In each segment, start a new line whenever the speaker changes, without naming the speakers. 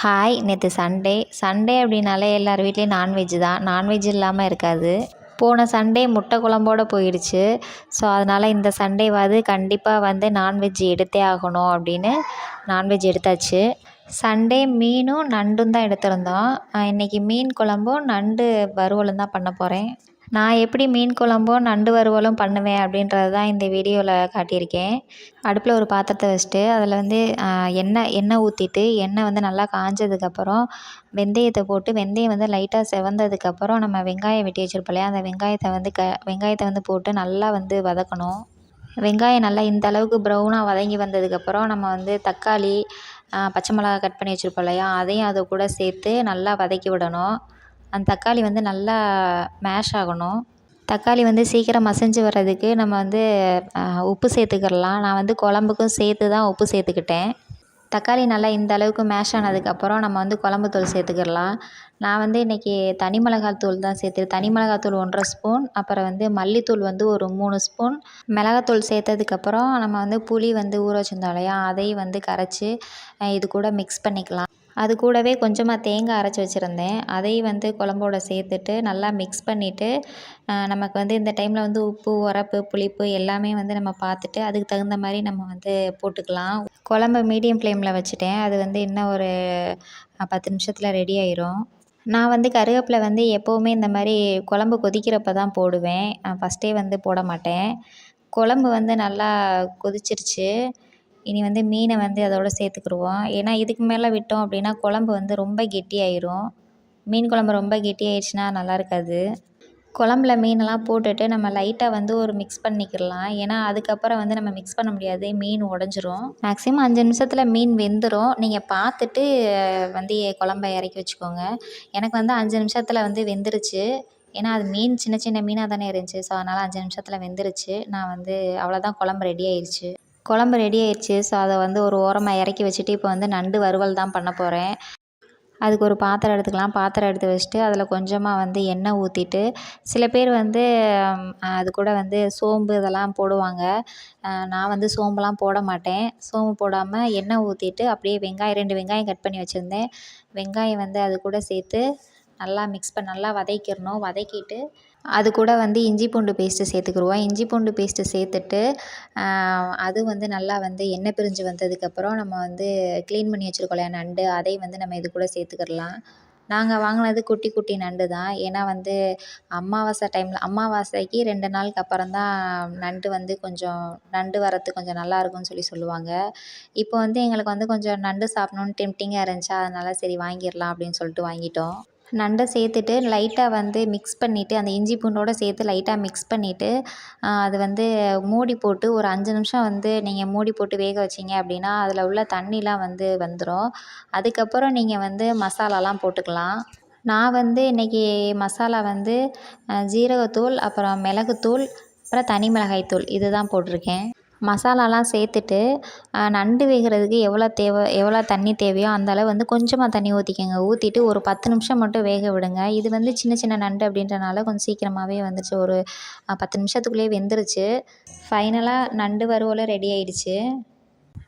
Hi நேற்று Sunday Sunday அப்படின்னாலே எல்லார் வீட்லேயும் நான்வெஜ் தான். நான்வெஜ் இல்லாமல் இருக்காது. போன சண்டே முட்டை குழம்போடு போயிடுச்சு. ஸோ அதனால் இந்த சண்டேவாவது கண்டிப்பாக வந்து நான்வெஜ் எடுத்தே ஆகணும் அப்படின்னு நான்வெஜ் எடுத்தாச்சு. சண்டே மீனும் நண்டும் தான் எடுத்திருந்தோம். இன்றைக்கி மீன் குழம்பும் நண்டு வறுவலும் தான் பண்ண போகிறேன் நான் எப்படி மீன் குழம்பும் நண்டு வறுவலும் பண்ணுவேன் அப்படின்றது தான் இந்த வீடியோவில் காட்டியிருக்கேன். அடுப்பில் ஒரு பாத்திரத்தை வச்சுட்டு அதில் வந்து எண்ணெய் எண்ணெய் ஊற்றிட்டு எண்ணெய் வந்து நல்லா காஞ்சதுக்கப்புறம் வெந்தயத்தை போட்டு வெந்தயம் வந்து லைட்டாக செவந்ததுக்கப்புறம் நம்ம வெங்காயம் வெட்டி வச்சுருப்போம் இல்லையா? அந்த வெங்காயத்தை வந்து க வெங்காயத்தை வந்து போட்டு நல்லா வந்து வதக்கணும். வெங்காயம் நல்லா இந்த அளவுக்கு ப்ரௌனாக வதங்கி வந்ததுக்கப்புறம் நம்ம வந்து தக்காளி பச்சை மிளகா கட் பண்ணி வச்சுருப்போம் இல்லையா? அதையும் அதை கூட சேர்த்து நல்லா வதக்கி விடணும். அந்த தக்காளி வந்து நல்லா மேஷ் ஆகணும். தக்காளி வந்து சீக்கிரம் மசிஞ்சு வர்றதுக்கு நம்ம வந்து உப்பு சேர்த்துக்கிடலாம். நான் வந்து குழம்புக்கும் சேர்த்து தான் உப்பு சேர்த்துக்கிட்டேன். தக்காளி நல்லா இந்த அளவுக்கு மேஷ் ஆனதுக்கப்புறம் நம்ம வந்து குழம்பு தூள் சேர்த்துக்கிடலாம். நான் வந்து இன்றைக்கி தனி மிளகாய் தூள் தான் சேர்த்து தனி மிளகாய் தூள் ஒன்றரை ஸ்பூன் அப்புறம் வந்து மல்லித்தூள் வந்து ஒரு மூணு ஸ்பூன். மிளகாத்தூள் சேர்த்ததுக்கப்புறம் நம்ம வந்து புளி வந்து ஊற வச்சுருந்தோம் இல்லையா அதையும் வந்து கரைச்சி இது கூட மிக்ஸ் பண்ணிக்கலாம். அது கூடவே கொஞ்சமாக தேங்காய் அரைச்சி வச்சுருந்தேன். அதையும் வந்து குழம்போட சேர்த்துட்டு நல்லா மிக்ஸ் பண்ணிவிட்டு நமக்கு வந்து இந்த டைமில் வந்து உப்பு உரப்பு புளிப்பு எல்லாமே வந்து நம்ம பார்த்துட்டு அதுக்கு தகுந்த மாதிரி நம்ம வந்து போட்டுக்கலாம். குழம்பு மீடியம் ஃப்ளேமில் வச்சுட்டேன். அது வந்து இன்னும் ஒரு பத்து நிமிஷத்தில் ரெடி ஆயிரும். நான் வந்து கருவேப்பிலை வந்து எப்போவுமே இந்த மாதிரி குழம்பு கொதிக்கிறப்ப தான் போடுவேன். ஃபஸ்ட்டே வந்து போட மாட்டேன். குழம்பு வந்து நல்லா கொதிச்சிருச்சு. இனி வந்து மீனை வந்து அதோடு சேர்த்துக்கிருவோம் ஏன்னா இதுக்கு மேலே விட்டோம் அப்படின்னா குழம்பு வந்து ரொம்ப கெட்டியாயிரும். மீன் குழம்பு ரொம்ப கெட்டியாயிடுச்சுன்னா நல்லா இருக்காது. குழம்புல மீனெல்லாம் போட்டுட்டு நம்ம லைட்டாக வந்து ஒரு மிக்ஸ் பண்ணிக்கிடலாம். ஏன்னா அதுக்கப்புறம் வந்து நம்ம மிக்ஸ் பண்ண முடியாது. மீன் உடஞ்சிரும். மேக்ஸிமம் அஞ்சு நிமிஷத்தில் மீன் வெந்துடும் நீங்கள் பார்த்துட்டு வந்து குழம்ப இறக்கி வச்சுக்கோங்க. எனக்கு வந்து அஞ்சு நிமிஷத்தில் வந்து வெந்துருச்சு. ஏன்னா அது மீன் சின்ன சின்ன மீனாக தானே இருந்துச்சு. ஸோ அதனால் அஞ்சு நிமிஷத்தில் வெந்துருச்சு. நான் வந்து அவ்வளோதான் குழம்பு ரெடி ஆயிடுச்சு. குழம்பு ரெடி ஆயிடுச்சு ஸோ அதை வந்து ஒரு ஓரமாக இறக்கி வச்சுட்டு இப்போ வந்து நண்டு வறுவல் தான் பண்ண போகிறேன் அதுக்கு ஒரு பாத்திரம் எடுத்துக்கலாம். பாத்திரம் எடுத்து வச்சுட்டு அதில் கொஞ்சமாக வந்து எண்ணெய் ஊற்றிட்டு சில பேர் வந்து அது கூட வந்து சோம்பு இதெல்லாம் போடுவாங்க. நான் வந்து சோம்புலாம் போட மாட்டேன். சோம்பு போடாமல் எண்ணெய் ஊற்றிட்டு அப்படியே வெங்காயம் ரெண்டு வெங்காயம் கட் பண்ணி வச்சுருந்தேன். வெங்காயம் வந்து அது கூட சேர்த்து நல்லா மிக்ஸ் பண்ணி நல்லா வதக்கிடணும். வதக்கிட்டு அது கூட வந்து இஞ்சி பூண்டு பேஸ்ட்டு சேர்த்துக்கிருவோம். இஞ்சி பூண்டு பேஸ்ட்டு சேர்த்துட்டு அது வந்து நல்லா வந்து எண்ணெய் பிரிஞ்சு வந்ததுக்கப்புறம் நம்ம வந்து க்ளீன் பண்ணி வச்சுருக்கோம் இல்லையா நண்டு அதையும் வந்து நம்ம இது கூட சேர்த்துக்கிடலாம். நாங்கள் வாங்கினது குட்டி குட்டி நண்டு தான். ஏன்னா வந்து அமாவாசை டைமில் அமாவாசைக்கு ரெண்டு நாளுக்கு அப்புறம் தான் நண்டு வந்து கொஞ்சம் நண்டு வரத்து கொஞ்சம் நல்லா இருக்கும்னு சொல்லி சொல்லுவாங்க. இப்போ வந்து எங்களுக்கு வந்து கொஞ்சம் நண்டு சாப்பிட்ணுன்னு டெம்டிங்காக இருந்துச்சா அதனால் சரி வாங்கிடலாம் அப்படின்னு சொல்லிட்டு வாங்கிட்டோம். நண்டை சேர்த்துட்டு லைட்டாக வந்து மிக்ஸ் பண்ணிவிட்டு அந்த இஞ்சி பூண்டோடு சேர்த்து லைட்டாக மிக்ஸ் பண்ணிவிட்டு அது வந்து மூடி போட்டு ஒரு அஞ்சு நிமிஷம் வந்து நீங்கள் மூடி போட்டு வேக வச்சிங்க அப்படின்னா அதில் உள்ள தண்ணிலாம் வந்து வந்துடும் அதுக்கப்புறம் நீங்கள் வந்து மசாலாலாம் போட்டுக்கலாம். நான் வந்து இன்றைக்கி மசாலா வந்து ஜீரகத்தூள் அப்புறம் மிளகுத்தூள் அப்புறம் தனி மிளகாய்த்தூள் இது தான் போட்டிருக்கேன். மசாலாலாம் சேர்த்துட்டு நண்டு வேகிறதுக்கு எவ்வளோ தேவை எவ்வளோ தண்ணி தேவையோ அந்தளவு வந்து கொஞ்சமாக தண்ணி ஊற்றிக்கோங்க ஊற்றிட்டு ஒரு பத்து நிமிஷம் மட்டும் வேக விடுங்க. இது வந்து சின்ன சின்ன நண்டு அப்படின்றனால கொஞ்சம் சீக்கிரமாகவே வந்துச்சு ஒரு பத்து நிமிஷத்துக்குள்ளேயே வெந்துருச்சு. ஃபைனலாக நண்டு வறுவலும் ரெடி ஆயிடுச்சு.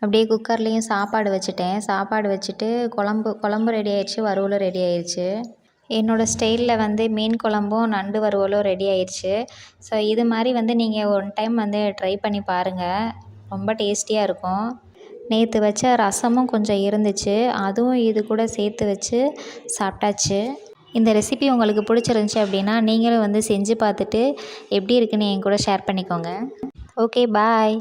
அப்படியே குக்கர்லேயும் சாப்பாடு வச்சுட்டேன். சாப்பாடு வச்சுட்டு குழம்பு குழம்பு ரெடி ஆயிடுச்சு. வறுவலும் ரெடி ஆயிடுச்சு. என்னோடய ஸ்டைலில் வந்து மீன் குழம்பும் நண்டு வறுவலும் ரெடி ஆயிடுச்சு ஸோ இது மாதிரி வந்து நீங்கள் ஒன் டைம் வந்து ட்ரை பண்ணி பாருங்கள் ரொம்ப டேஸ்டியாக இருக்கும். நேற்று வச்ச ரசமும் கொஞ்சம் இருந்துச்சு. அதுவும் இது கூட சேர்த்து வச்சு சாப்பிட்டாச்சு. இந்த ரெசிபி உங்களுக்கு பிடிச்சிருந்துச்சி அப்படின்னா நீங்களும் வந்து செஞ்சு பார்த்துட்டு எப்படி இருக்குன்னு என் கூட ஷேர் பண்ணிக்கோங்க. Okay bye